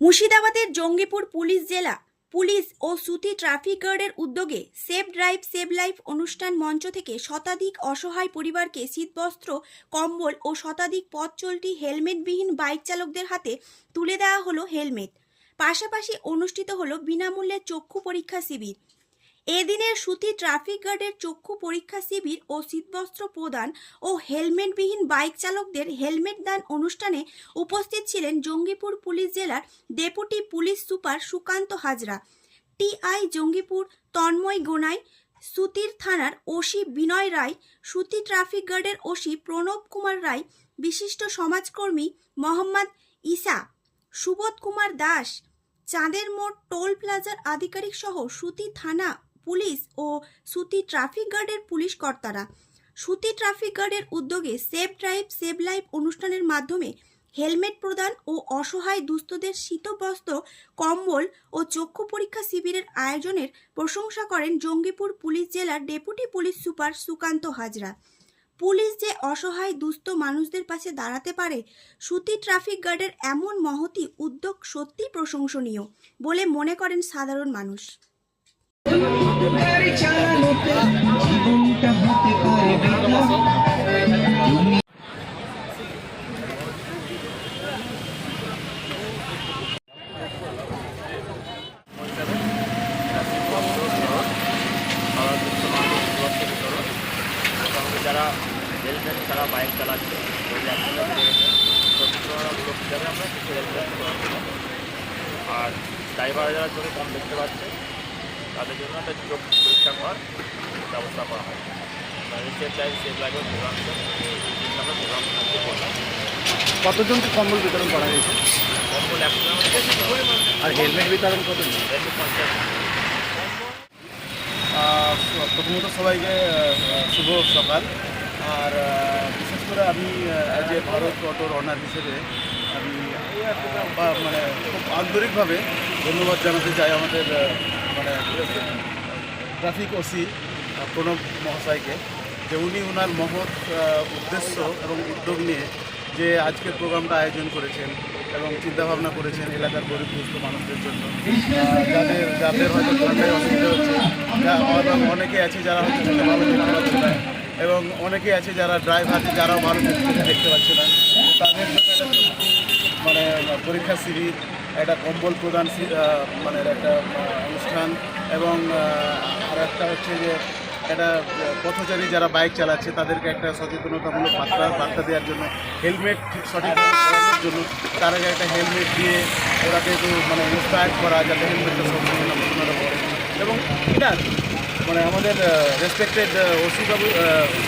মুর্শিদাবাদের জঙ্গিপুর পুলিশ জেলা পুলিশ ও সুতি ট্রাফিক গার্ডের উদ্যোগে সেভ ড্রাইভ, সেভ লাইফ অনুষ্ঠান মঞ্চ থেকে শতাধিক অসহায় পরিবারকে শীতবস্ত্র, কম্বল ও শতাধিক পথ চলতি হেলমেটবিহীন বাইক চালকদের হাতে তুলে দেওয়া হলো হেলমেট। পাশাপাশি অনুষ্ঠিত হলো বিনামূল্যে চক্ষু পরীক্ষা শিবির। এদিনের সুতি ট্রাফিক গার্ডের চক্ষু পরীক্ষা শিবির ও শীতবস্ত্র প্রদান ও হেলমেটবিহীন বাইক চালকদের হেলমেট দান অনুষ্ঠানে উপস্থিত ছিলেন জঙ্গিপুর পুলিশ জেলার deputy police super Sukanta Hazra TI Jangipur Tanmoy Gonai, সুতির থানার ওসি বিনয় রায়, সুতি ট্রাফিক গার্ডের ওসি প্রণব কুমার রায়, বিশিষ্ট সমাজকর্মী মোহাম্মদ ইসা, সুবোধ কুমার দাস, চাঁদের মোড় টোল প্লাজার আধিকারিক সহ সুতি থানা পুলিশ ও সুতি ট্রাফিক গার্ডের পুলিশ কর্তারা। সুতি ট্রাফিক গার্ডের উদ্যোগে সেভ ড্রাইভ, সেভ লাইফ অনুষ্ঠানের মাধ্যমে হেলমেট প্রদান ও অসহায় দুস্থদের শীতবস্ত্র, কম্বল ও চক্ষু পরীক্ষা শিবিরের আয়োজনের প্রশংসা করেন জঙ্গিপুর পুলিশ জেলার deputy police super Sukanta Hazra. Police যে অসহায় দুস্থ মানুষদের পাশে দাঁড়াতে পারে, সুতি ট্রাফিক গার্ডের এমন মহতি উদ্যোগ সত্যি প্রশংসনীয় বলে মনে করেন সাধারণ মানুষ। বেকার যারা হেলমেট ছাড়া বাইক চালাচ্ছে আমরা কিছু আর ড্রাইভার যারা চোখে কম দেখতে পাচ্ছে তাদের জন্য একটা চোখ পরীক্ষা করার ব্যবস্থা করা হয়। সেফ লাইফ সেফ লাইফের প্রোগ্রাম আমরা প্রোগ্রাম করলাম কতজনকে কম্বল বিতরণ করা হয়েছে? কম্বল আর হেলমেট বিতরণ কত হেলমেট পঞ্চাশ। প্রথমত সবাইকে শুভ সকাল। আর বিশেষ করে আমি এ ভারত অটোর অনার হিসেবে আমি মানে খুব আন্তরিকভাবে ধন্যবাদ জানাতে চাই আমাদের মানে ট্রাফিক ওসি প্রণব মহাশয়কে, যে উনি ওনার মহৎ উদ্দেশ্য এবং উদ্যোগ নিয়ে যে আজকের প্রোগ্রামটা আয়োজন করেছেন এবং চিন্তাভাবনা করেছেন এলাকার গরিব দুস্থ মানুষদের জন্য। যাদের যাদের হয়তো ঠান্ডায় অসুবিধা হচ্ছে অনেকে আছে যারা চোখে ভালো দেখতে পাচ্ছে না এবং অনেকে আছে যারা ড্রাইভার, যারাও ভালো দেখতে পাচ্ছে না। তাদের মানে পরীক্ষা শিবির একটা কম্বল প্রদান মানে একটা অনুষ্ঠান এবং আর একটা হচ্ছে যে একটা পথচারী যারা বাইক চালাচ্ছে তাদেরকে একটা সচেতনতামূলক বার্তা বার্তা দেওয়ার জন্য, হেলমেট ঠিক পরানোর জন্য, তার আগে একটা হেলমেট দিয়ে ওরাকে একটু মানে ইন্সপায়ার করা, যাতে হেলমেটটা সবসময় পরে এবং এটা মানে আমাদের রেসপেক্টেড ওসি বাবু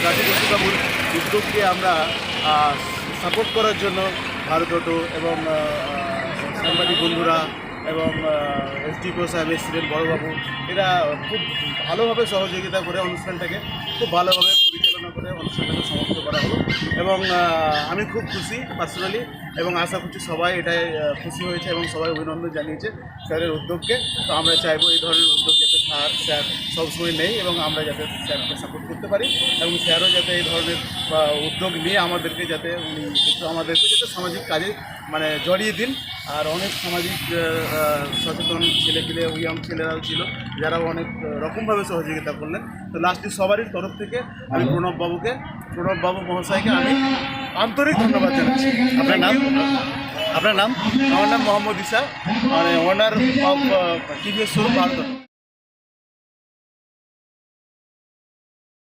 রাজীব ওসি বাবুর উদ্যোগকে আমরা সাপোর্ট করার জন্য ভারত অটো এবং সাংবাদিক বন্ধুরা এবং এসডিপিও সাহেব এসছিলেন, বড়োবাবু। এরা খুব ভালোভাবে সহযোগিতা করে অনুষ্ঠানটাকে, খুব ভালোভাবে পরিচালনা করে অনুষ্ঠানটাকে সমাপ্ত করা হলো। এবং আমি খুব খুশি পার্সোনালি এবং আশা করছি সবাই এটাই খুশি হয়েছে এবং সবাই অভিনন্দন জানিয়েছে স্যারের উদ্যোগকে। তো আমরা চাইব এই ধরনের উদ্যোগ যাতে স্যার স্যার সবসময় নেই এবং আমরা যাতে স্যারকে সাপোর্ট করতে পারি এবং স্যারও যাতে এই ধরনের উদ্যোগ নিয়ে আমাদেরকে যাতে উনি আমাদেরকে যাতে সামাজিক কাজে মানে জড়িয়ে দিন। আর অনেক সামাজিক সচেতন ছেলেপিলে ইয়াং ছেলেরাও ছিল যারা অনেক রকমভাবে সহযোগিতা করলেন। তো লাস্টে সবারই তরফ থেকে আমি প্রণব বাবুকে, প্রণব বাবু মহাশয়কে আমি আন্তরিক ধন্যবাদ জানাচ্ছি। আপনার নাম? আপনার নাম? আমার নাম মোহাম্মদ ইসা। মানে owner of TVS showroom Bharat.